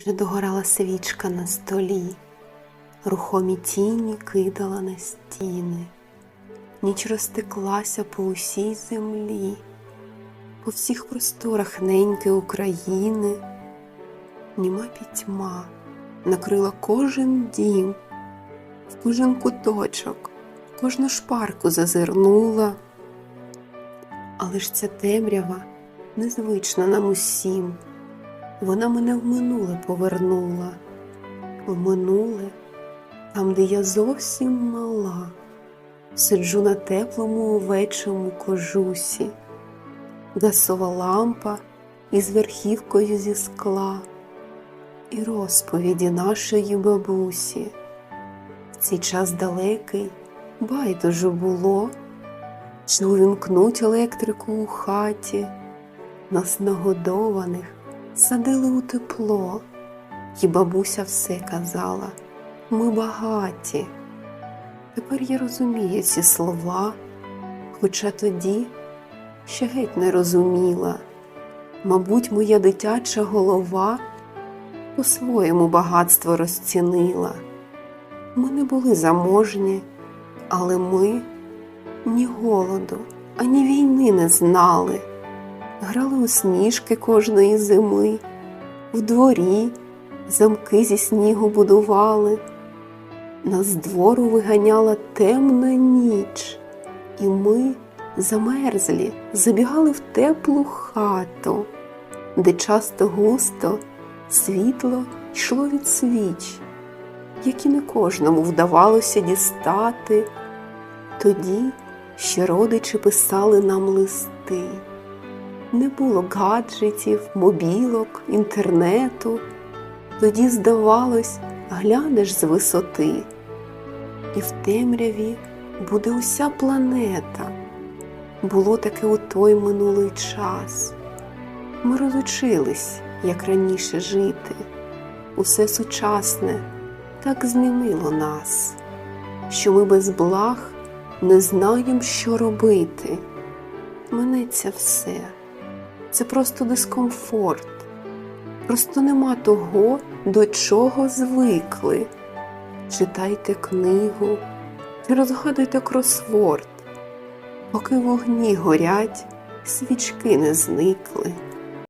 Вже догорала свічка на столі, рухомі тіні кидала на стіни, ніч розтеклася по усій землі, по всіх просторах неньки України, німа пітьма накрила кожен дім, в кожен куточок, кожну шпарку зазирнула. Але ж ця темрява незвична нам усім. Вона мене в минуле повернула, в минуле, там, де я зовсім мала, сиджу на теплому овечому кожусі, гасова лампа із верхівкою зі скла. І розповіді нашої бабусі. В цей час далекий байдуже було, чи увімкнуть електрику у хаті, нас нагодованих садили у тепло, і бабуся все казала ми багаті. Тепер я розумію ці слова, хоча тоді ще геть не розуміла. Мабуть, моя дитяча голова по-своєму багатство розцінила. Ми не були заможні, але ми ні голоду, ані війни не знали грали у сніжки кожної зими, в дворі замки зі снігу будували, нас двору виганяла темна ніч, і ми, замерзлі, забігали в теплу хату, де часто густо світло йшло від свіч, які не кожному вдавалося дістати. Тоді ще родичі писали нам листи. Не було гаджетів, мобілок, інтернету. Тоді, здавалось, глянеш з висоти, і в темряві буде уся планета. Було таке у той минулий час. Ми розучились, як раніше жити. Усе сучасне так змінило нас, що ми без благ не знаємо, що робити. Минеться все це просто дискомфорт. Просто нема того, до чого звикли. Читайте книгу чи розгадуйте кросворд, поки вогні горять, свічки не зникли.